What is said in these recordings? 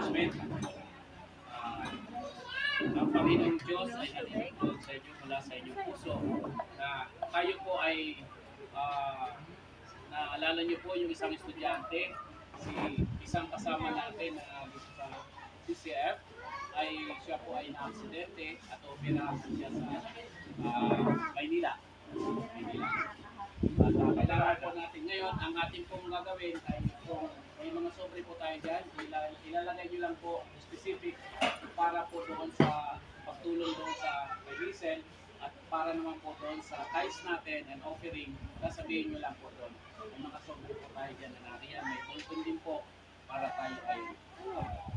announcement. Ah, ang Panginoong Diyos ay nalilingkod sa inyo mula sa inyong puso. Na tayo po ay ah, naalala niyo po yung isang estudyante, si isang kasama natin na dito sa CCF ay siya po ay na-aksidente at operahan siya sa ah, Maynila. Maynila. At uh, kailangan po natin ngayon, ang ating pong gagawin ay kung may mga sobre po tayo dyan, ila- ilalagay nyo lang po specific para po doon sa pagtulong doon sa Hazel at para naman po doon sa tithes natin and offering, sasabihin nyo lang po doon. May mga sobre po tayo dyan na nariyan, may bulletin din po para tayo ay uh,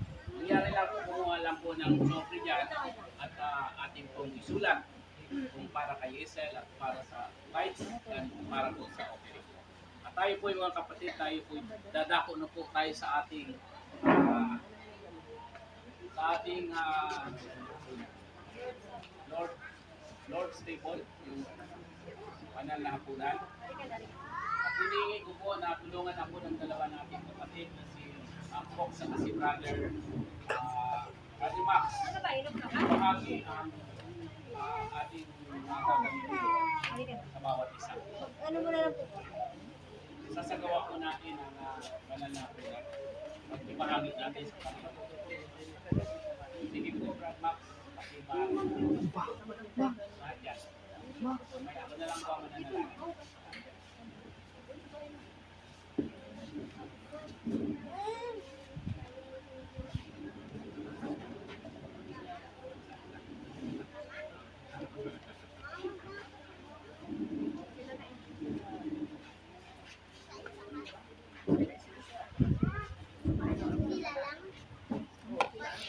lang po, kumuha lang po ng sobre dyan at ah, ating pong isulat kung para kay Hazel at para sa tithes and para po sa offering. Tayo po yung mga kapatid, tayo po dadako na po tayo sa ating ah, sa ating ah, Lord Lord's table, yung panal na hapunan. At hiningi ko po na tulungan ako ng dalawa nating kapatid na si Ampok sa si brother uh, Ate Max. Ano ba, inom ka ba? Bahagi ang ah, ating mga gagamitin sa bawat isa. Ano mo na lang po? Sasagawa po natin ang uh, banal na prayer. At ibahagi natin sa kanila. Sige po, Brad Max. Pakibahagi. Ah, yes. May ako na lang po ang mananalangin.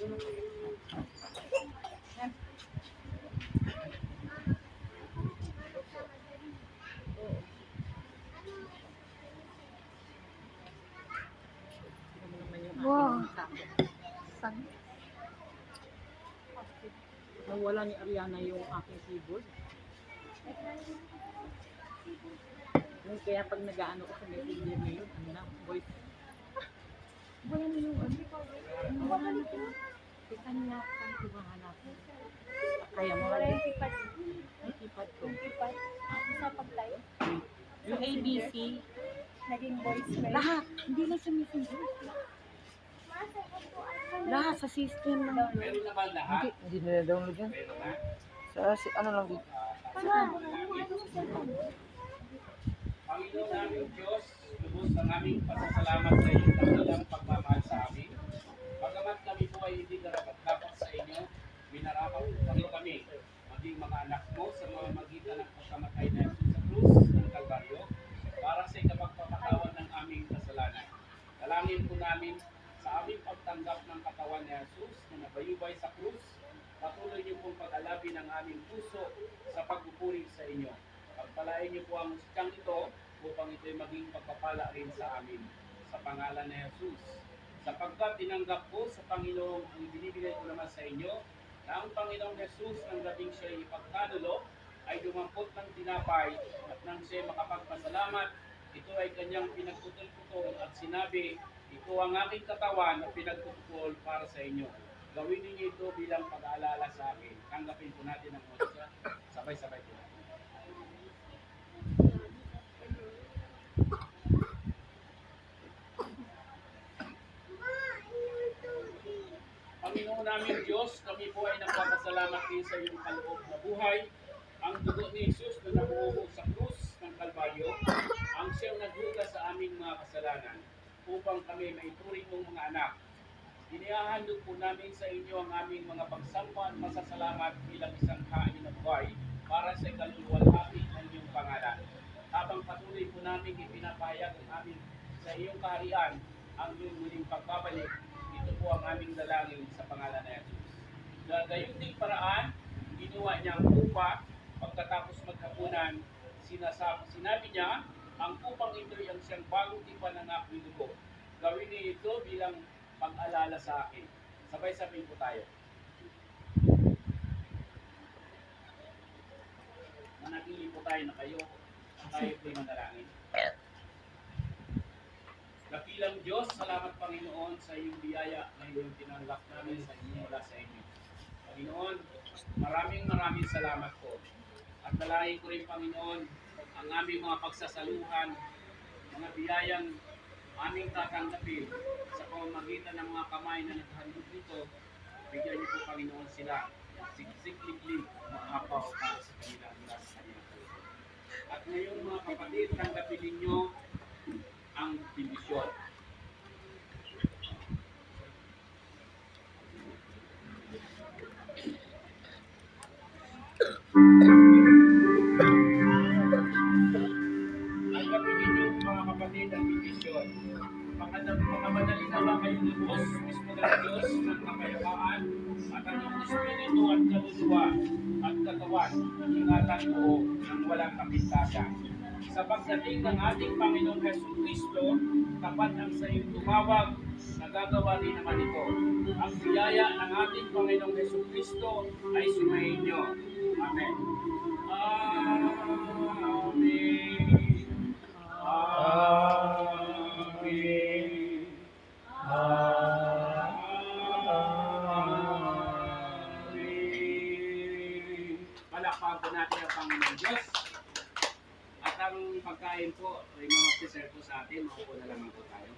Wow. San? Nawala ni Ariana yung aking keyboard. Yung kaya pag nag-ano ko sa messenger ngayon, ano na, voice. Wala na yung ano. Wala na ko. Saan ko ba hanapin? Kaya mo rin. keypad. Ay, keypad ko. Keypad. Sa pag-live. Yung ABC, Naging voice mail. lahat. Hindi lang sa messenger. Lahat sa system lang. Meron naman lahat. Hindi, hindi nila download yan. Meron na. Sa, si, ano lang dito. Panginoon namin Diyos, lubos ang aming pasasalamat sa iyong dakilang pagmamahal sa amin. Po ay hindi narapat-dapat sa inyo, minarapat mo kami, maging mga anak mo sa mga magitan ng pagkamatay na sa krus ng Kalbaryo, para sa ikapagpapatawan ng aming kasalanan. Dalangin po namin sa aming pagtanggap ng katawan ni Jesus na nabayubay sa krus, patuloy niyo pong pag-alabi ng aming puso sa pagpupuri sa inyo. Pagpalain niyo po ang siyang ito upang ito'y maging pagpapala rin sa amin. Sa pangalan ni Jesus. Sapagkat tinanggap ko sa Panginoon ang binibigay ko naman sa inyo na ang Panginoong Jesus ng gabing siya ipagkanulo ay dumampot ng tinapay at nang siya makapagpasalamat, ito ay kanyang pinagputol-putol at sinabi, ito ang aking katawan na pinagputol para sa inyo. Gawin ninyo ito bilang pag-aalala sa akin. Tanggapin po natin ang mga sabay-sabay po natin. Panginoon namin Diyos, kami po ay nagpapasalamat din sa iyong kaloob na buhay. Ang dugo ni Jesus na nabuhubog sa krus ng Kalbaryo, ang siyang naghugas sa aming mga kasalanan upang kami maituring mong mga anak. Inihahandog po namin sa inyo ang aming mga pagsampan, masasalamat bilang isang kain na buhay para sa kaluluwalhati ng iyong pangalan. Habang patuloy po namin ipinapahayag ang aming sa iyong kaharian ang iyong muling pagbabalik, po ang aming dalangin sa pangalan ng Jesus. Sa gayon ding paraan, ginawa niya ang upa pagkatapos maghapunan, sinasab sinabi niya, ang upang ito ay ang siyang bagong tipan ng aking dugo. Gawin niyo ito bilang pag-alala sa akin. Sabay-sabay po tayo. Manatili po tayo na kayo. Tayo po'y manalangin. Dakilang Diyos, salamat Panginoon sa iyong biyaya na iyong tinanggap namin sa inyo mula sa inyo. Panginoon, maraming maraming salamat po. At dalangin ko rin Panginoon ang aming mga pagsasaluhan, mga biyayang aming tatanggapin sa pamamagitan ng mga kamay na naghandog nito. Bigyan niyo po Panginoon sila siksiklikli maapaw para sa kanila mula sa kanilang puso. At ngayon mga kapatid, tanggapin ninyo ang divisyon. Tanggapin ninyo mga kapatid ang divisyon. Pagkamadali na ba kayo lubos, mismo ng Diyos ng kapayapaan ang iyong espiritu at kaluluwa at katawan, ingatan mo ng walang kapintasan. Sa pagdating ng ating Panginoong Heso Kristo, tapat ang sa iyong tumawag, nagagawa din naman ito. Ang biyaya ng ating Panginoong Heso Kristo ay sumayin niyo. Amen. Amen. Amen. Pagkain po ay mga preserve po sa atin. Maupo na lamang po tayo.